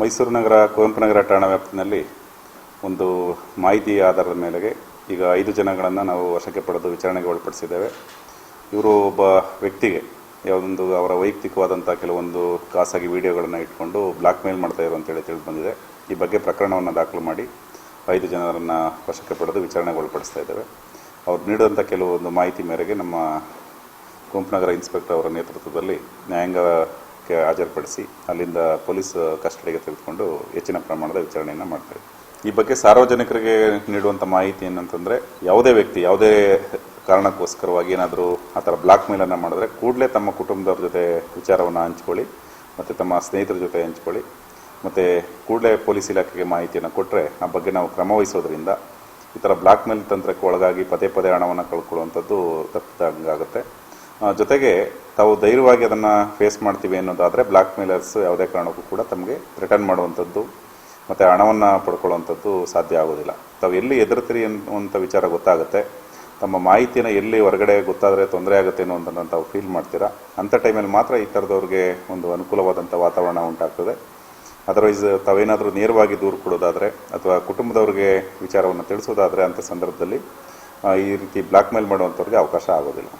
ಮೈಸೂರು ನಗರ, ಕುವೆಂಪು ನಗರ ಠಾಣಾ ವ್ಯಾಪ್ತಿನಲ್ಲಿ ಒಂದು ಮಾಹಿತಿ ಆಧಾರದ ಮೇಲೆಗೆ ಈಗ ಐದು ಜನಗಳನ್ನು ನಾವು ವಶಕ್ಕೆ ಪಡೆದು ವಿಚಾರಣೆಗೆ ಒಳಪಡಿಸಿದ್ದೇವೆ. ಇವರು ಒಬ್ಬ ವ್ಯಕ್ತಿಗೆ, ಯಾವುದೊಂದು ಅವರ ವೈಯಕ್ತಿಕವಾದಂಥ ಕೆಲವೊಂದು ಖಾಸಗಿ ವಿಡಿಯೋಗಳನ್ನು ಇಟ್ಕೊಂಡು ಬ್ಲಾಕ್ ಮೇಲ್ ಮಾಡ್ತಾ ಇರೋ ಅಂತೇಳಿ ತಿಳಿದು ಬಂದಿದೆ. ಈ ಬಗ್ಗೆ ಪ್ರಕರಣವನ್ನು ದಾಖಲು ಮಾಡಿ ಐದು ಜನರನ್ನು ವಶಕ್ಕೆ ಪಡೆದು ವಿಚಾರಣೆಗೆ ಒಳಪಡಿಸ್ತಾ ಇದ್ದೇವೆ. ಅವ್ರು ನೀಡಿದಂಥ ಕೆಲವೊಂದು ಮಾಹಿತಿ ಮೇರೆಗೆ ನಮ್ಮ ಕುಂಪನಗರ ಇನ್ಸ್ಪೆಕ್ಟರ್ ಅವರ ನೇತೃತ್ವದಲ್ಲಿ ನ್ಯಾಯಾಂಗಕ್ಕೆ ಹಾಜರುಪಡಿಸಿ ಅಲ್ಲಿಂದ ಪೊಲೀಸ್ ಕಸ್ಟಡಿಗೆ ತೆಗೆದುಕೊಂಡು ಹೆಚ್ಚಿನ ಪ್ರಮಾಣದ ವಿಚಾರಣೆಯನ್ನು ಮಾಡ್ತಾರೆ. ಈ ಬಗ್ಗೆ ಸಾರ್ವಜನಿಕರಿಗೆ ನೀಡುವಂಥ ಮಾಹಿತಿ ಏನಂತಂದರೆ ಯಾವುದೇ ವ್ಯಕ್ತಿ ಯಾವುದೇ ಕಾರಣಕ್ಕೋಸ್ಕರವಾಗಿ ಏನಾದರೂ ಆ ಥರ ಬ್ಲಾಕ್ ಮೇಲನ್ನು ಮಾಡಿದ್ರೆ ಕೂಡಲೇ ತಮ್ಮ ಕುಟುಂಬದವ್ರ ಜೊತೆ ವಿಚಾರವನ್ನು ಹಂಚ್ಕೊಳ್ಳಿ, ಮತ್ತು ತಮ್ಮ ಸ್ನೇಹಿತರ ಜೊತೆ ಹಂಚ್ಕೊಳ್ಳಿ, ಮತ್ತು ಕೂಡಲೇ ಪೊಲೀಸ್ ಇಲಾಖೆಗೆ ಮಾಹಿತಿಯನ್ನು ಕೊಟ್ಟರೆ ಆ ಬಗ್ಗೆ ನಾವು ಕ್ರಮ ವಹಿಸೋದ್ರಿಂದ ಈ ಥರ ಬ್ಲಾಕ್ ಮೇಲ್ ತಂತ್ರಕ್ಕೆ ಒಳಗಾಗಿ ಪದೇ ಪದೇ ಹಣವನ್ನು ಕಳ್ಕೊಳ್ಳುವಂಥದ್ದು ತಪ್ಪಿದಂಗಾಗುತ್ತೆ. ಜೊತೆಗೆ ತಾವು ಧೈರ್ಯವಾಗಿ ಅದನ್ನು ಫೇಸ್ ಮಾಡ್ತೀವಿ ಅನ್ನೋದಾದರೆ ಬ್ಲ್ಯಾಕ್ ಮೇಲರ್ಸ್ ಯಾವುದೇ ಕಾರಣಕ್ಕೂ ಕೂಡ ತಮಗೆ ರಿಟರ್ನ್ ಮಾಡುವಂಥದ್ದು ಮತ್ತು ಹಣವನ್ನು ಪಡ್ಕೊಳ್ಳುವಂಥದ್ದು ಸಾಧ್ಯ ಆಗೋದಿಲ್ಲ. ತಾವು ಎಲ್ಲಿ ಎದುರ್ತೀರಿ ಅನ್ನುವಂಥ ವಿಚಾರ ಗೊತ್ತಾಗುತ್ತೆ. ತಮ್ಮ ಮಾಹಿತಿನ ಎಲ್ಲಿ ಹೊರಗಡೆ ಗೊತ್ತಾದರೆ ತೊಂದರೆ ಆಗುತ್ತೆ ಅನ್ನೋದನ್ನು ತಾವು ಫೀಲ್ ಮಾಡ್ತೀರಾ. ಅಂಥ ಟೈಮಲ್ಲಿ ಮಾತ್ರ ಈ ಥರದವ್ರಿಗೆ ಒಂದು ಅನುಕೂಲವಾದಂಥ ವಾತಾವರಣ ಉಂಟಾಗ್ತದೆ. ಅದರ್ವೈಸ್ ತಾವೇನಾದರೂ ನೇರವಾಗಿ ದೂರು ಕೊಡೋದಾದರೆ ಅಥವಾ ಕುಟುಂಬದವ್ರಿಗೆ ವಿಚಾರವನ್ನು ತಿಳಿಸೋದಾದರೆ ಅಂಥ ಸಂದರ್ಭದಲ್ಲಿ ಈ ರೀತಿ ಬ್ಲ್ಯಾಕ್ ಮೇಲ್ ಮಾಡುವಂಥವ್ರಿಗೆ ಅವಕಾಶ ಆಗೋದಿಲ್ಲ.